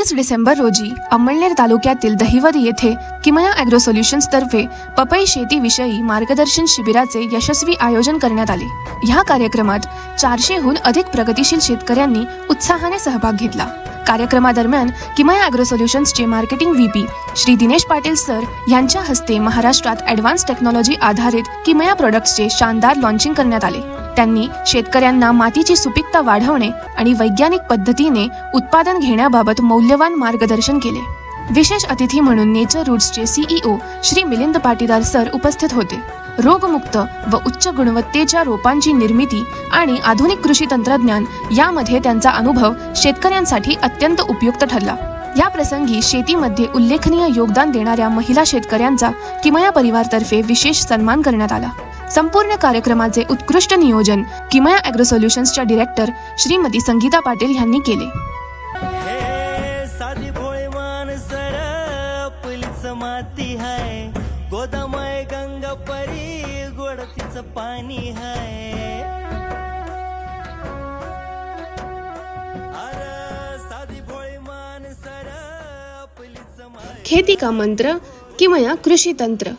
तीस डिसेंबर रोजी अंमळनेर तालुक्यातील दहिवद येथे किमया अॅग्रो सोल्युशन्स तर्फे पपई शेतीविषयी मार्गदर्शन शिबिराचे यशस्वी आयोजन करण्यात आले. ह्या कार्यक्रमात चारशेहून अधिक प्रगतीशील शेतकऱ्यांनी उत्साहाने सहभाग घेतला. कार्यक्रमादरम्यान Kimaya agro सोल्युशन्सचे marketing VP Shri Dinesh Patil sir यांच्या हस्ते महाराष्ट्रात ॲडव्हान्स टेक्नॉलॉजी आधारित किमया प्रोडक्ट्सचे शानदार लॉन्चिंग करण्यात आले. त्यांनी शेतकऱ्यांना मातीची सुपीकता वाढवणे आणि वैज्ञानिक पद्धतीने उत्पादन घेण्याबाबत मौल्यवान मार्गदर्शन केले. विशेष अतिथी म्हणून नेचर रूट्सचे सीईओ श्री मिलिंद पाटीदार सर उपस्थित होते. रोगमुक्त व उच्च गुणवत्तेच्या रोपांची निर्मिती आणि आधुनिक कृषी तंत्रज्ञान यामध्ये त्यांचा अनुभव शेतकऱ्यांसाठी अत्यंत उपयुक्त ठरला. या प्रसंगी शेतीमध्ये उल्लेखनीय योगदान देणाऱ्या महिला शेतकऱ्यांचा किमया परिवारतर्फे विशेष सन्मान करण्यात आला. संपूर्ण कार्यक्रमाचे उत्कृष्ट नियोजन किमया ॲग्रो सोल्युशन्सच्या डिरेक्टर श्रीमती संगीता पाटील यांनी केले. हे साधी हाय. गोदामाय गंगा पानी है। अर साधी खेती का मंत्र किमया कृषी तंत्र?